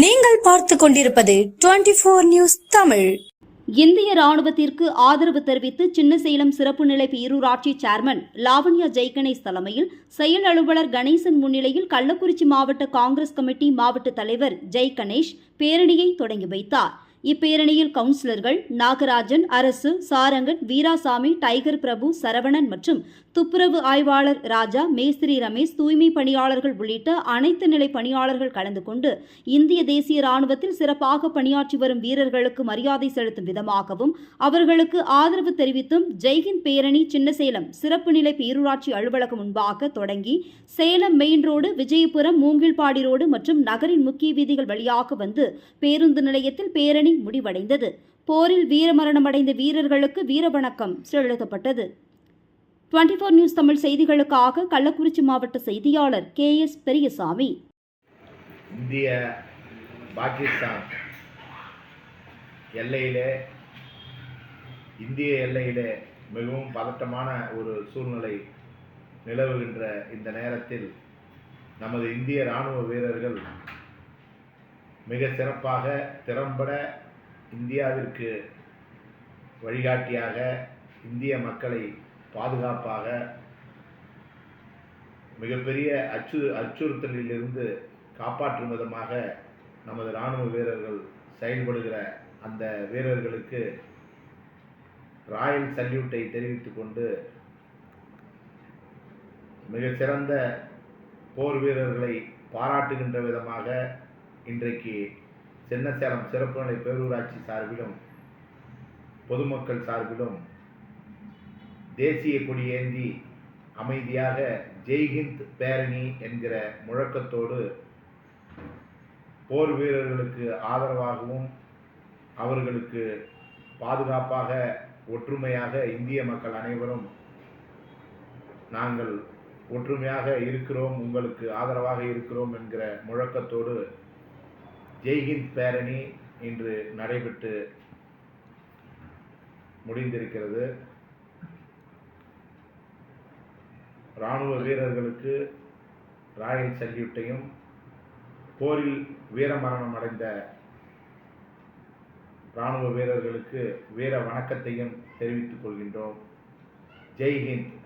நீங்கள் பார்த்து கொண்டிருப்பது டுவெண்டி போர் நியூஸ் தமிழ். இந்திய ராணுவத்திற்கு ஆதரவு தெரிவித்து சின்னசேலம் சிறப்பு நிலை பேரூராட்சி சேர்மன் லாவண்யா ஜெய்கணேஷ் தலைமையில் செயல் அலுவலர் கணேசன் முன்னிலையில் கள்ளக்குறிச்சி மாவட்ட காங்கிரஸ் கமிட்டி மாவட்ட தலைவர் ஜெய் கணேஷ் பேரணியை தொடங்கி வைத்தார். இப்பேரணியில் கவுன்சிலர்கள் நாகராஜன் அரசு சாரங்கன் வீராசாமி டைகர் பிரபு சரவணன் மற்றும் துப்புரவு ஆய்வாளர் ராஜா மேஸ்திரி ரமேஷ் தூய்மை பணியாளர்கள் உள்ளிட்ட அனைத்து நிலை பணியாளர்கள் கலந்து கொண்டு இந்திய தேசிய ராணுவத்தில் சிறப்பாக பணியாற்றி வரும் வீரர்களுக்கு மரியாதை செலுத்தும் விதமாகவும் அவர்களுக்கு ஆதரவு தெரிவித்தும் ஜெய்ஹிந்த் பேரணி சின்னசேலம் சிறப்பு நிலை பேரூராட்சி அலுவலகம் முன்பாக தொடங்கி Salem main road Vijayapuram Moongilpadi road மற்றும் நகரின் முக்கிய வீதிகள் வழியாக வந்து பேருந்து நிலையத்தில் பேரணி முடிவடைந்தது. போரில் வீரமரணமடைந்த வீரர்களுக்கு வீரவணக்கம் செலுத்தப்பட்டது. டுவெண்டி ஃபோர் நியூஸ் தமிழ் செய்திகளுக்காக கள்ளக்குறிச்சி மாவட்ட செய்தியாளர் கே எஸ் பெரியசாமி. இந்திய பாகிஸ்தான் எல்லையிலே இந்திய எல்லையிலே மிகவும் பதட்டமான ஒரு சூழ்நிலை நிலவுகின்ற இந்த நேரத்தில் நமது இந்திய இராணுவ வீரர்கள் மிக சிறப்பாக திறம்பட இந்தியாவிற்கு வழிகாட்டியாக இந்திய மக்களை பாதுகாப்பாக மிகப்பெரிய அச்சு அச்சுறுத்தலிலிருந்து காப்பாற்றும் விதமாக நமது இராணுவ வீரர்கள் செயல்படுகிற அந்த வீரர்களுக்கு ராயல் சல்யூட்டை தெரிவித்துக் கொண்டு மிக சிறந்த போர் வீரர்களை பாராட்டுகின்ற விதமாக இன்றைக்கு சின்னசேலம் சிறப்பு நிலை பேரூராட்சி சார்பிலும் பொதுமக்கள் சார்பிலும் தேசிய கொடியேந்தி அமைதியாக ஜெய்ஹிந்த் பேரணி என்கிற முழக்கத்தோடு போர் வீரர்களுக்கு ஆதரவாகவும் அவர்களுக்கு பாதுகாப்பாக ஒற்றுமையாக இந்திய மக்கள் அனைவரும் நாங்கள் ஒற்றுமையாக இருக்கிறோம் உங்களுக்கு ஆதரவாக இருக்கிறோம் என்கிற முழக்கத்தோடு ஜெய்ஹிந்த் பேரணி இன்று நடைபெற்று முடிந்திருக்கிறது. இராணுவ வீரர்களுக்கு ராயல் சல்யூட்டையும் போரில் வீரமரணம் அடைந்த இராணுவ வீரர்களுக்கு வீர வணக்கத்தையும் தெரிவித்துக் கொள்கின்றோம். ஜெய்ஹிந்த்.